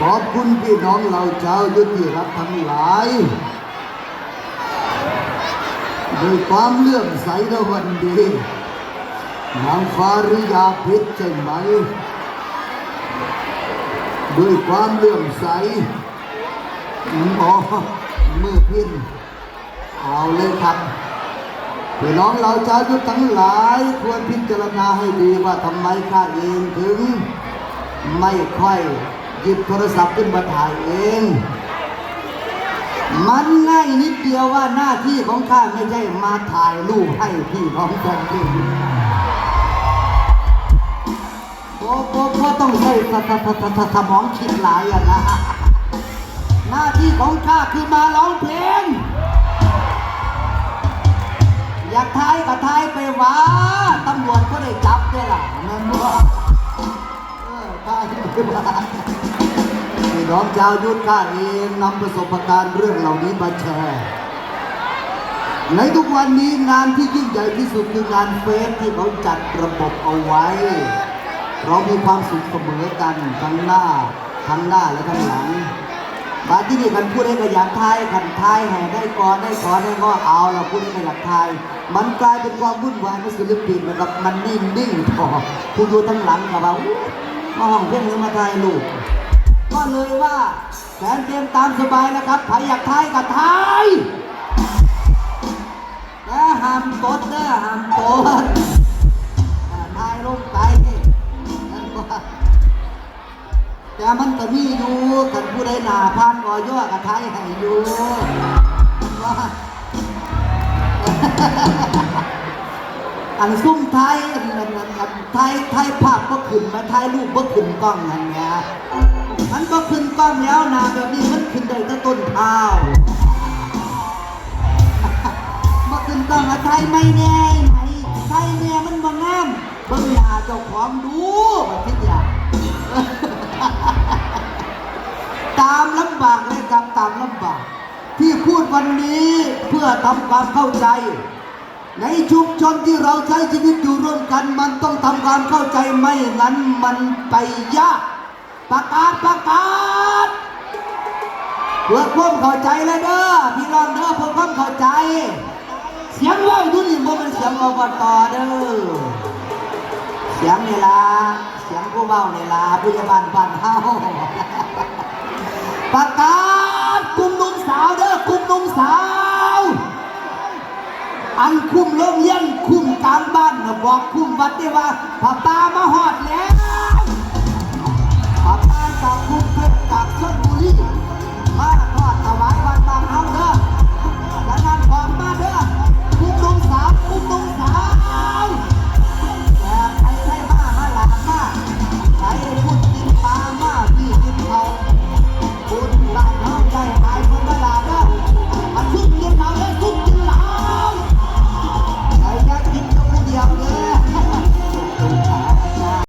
ขอบคุณพี่น้องเราชาวยุติรักทั้งหลายด้วยความเลื่อมใสในวันดีนางฟ้าริยาเพชรใช่ไหมด้วยความเลื่อมใสหมอมือพินเอาเลยครับพี่น้องเราชาวยุทธทั้งหลาย ควรพิจารณาให้ดีว่าทำไมข้าเองถึง ไม่ค่อย หยิบโทรศัพท์ขึ้นมาถ่ายเอง มันง่ายนิดเดียวว่าหน้าที่ของข้าไม่ใช่มาถ่ายรูปให้พี่น้องแฟนเพลงโอ้โหก็ต้องใช้สสสสสมองคิดหลายอะนะ หน้าที่ของข้าคือมาร้องเพลง อยากทายก็ทายไปว่าตำรวจก็ได้จับได้ล่ะนั่นว่าเออทายไปว่าพี่ น้องชาวยุทธข้าเองนำประสบการณ์เรื่องเหล่านี้มาแชร์ในทุกวันนี้งานที่ยิ่งใหญ่ที่สุดคืองานเฟสที่เขาจัดระบบเอาไว้ เรามีความสุขเสมอกันทั้งหน้าทั้งหน้าและทั้งหลังบาที่นี่กันพูดให้ก็อยากทายขันทายแห่ได้กอได้ขอได้ก็เอาเราพูดให้ก็อยากทาย มันกลายเป็นความวุ่นวายในศิลปินนะครับมันนิ่งนิ่งพอผู้อยู่ทั้งหลังกับว่ามาห้องเพื่อนหรือมาทายลูก ก็เลยว่าแฟนเกมตามสบายนะครับใครอยากทายก็ทายแต่ห้ามกดเด้อห้ามกดอ่าทายลงไปนั่นว่าแต่มันก็มีอยู่กันผู้ใดหนาพานก่อย่อกับทายให้อยู่ว่าอันซุ่มไทยอันนั้นอันอันไทยไทยภาพก็ขึ้นมาไทยรูปก็ขึ้นกล้องนั่นไง มันก็ขึ้นกล้องแล้วนะแบบนี้มันขึ้นได้แต่ต้นเท้ามาขึ้นกล้องอะไทยไม่แน่ไหนไทยเนี่ยมันบ่งามเบิ่งหาเจ้าของดูบัดนี้อย่าตามลำบากเลยครับตามลำบาก ที่พูดวันนี้เพื่อทำความเข้าใจ ในชุมชนที่เราใช้ชีวิตอยู่ร่วมกัน มันต้องทำความเข้าใจไม่งั้นมันไปยาก ประกาศประกาศเพื่อความเข้าใจเลยเด้อพี่น้องเด้อเพื่อความเข้าใจ เสียงเว่าอยู่นี่บ่เป็นเสียงอบตเด้อเสียงนี่ล่ะเสียงผู้เว้านี่ล่ะผู้ใหญ่บ้านบ้านเฮาประกาศกลุ่มหนุ่มสาวเด้อกลุ่มหนุ่มสาว อันคุ้มโรงเรียนคุ้มกลางบ้านน่ะบอกคุ้มวัดได้ว่าพ่อตามาหอดแล้ว จากกรุงเทพจากชลบุรี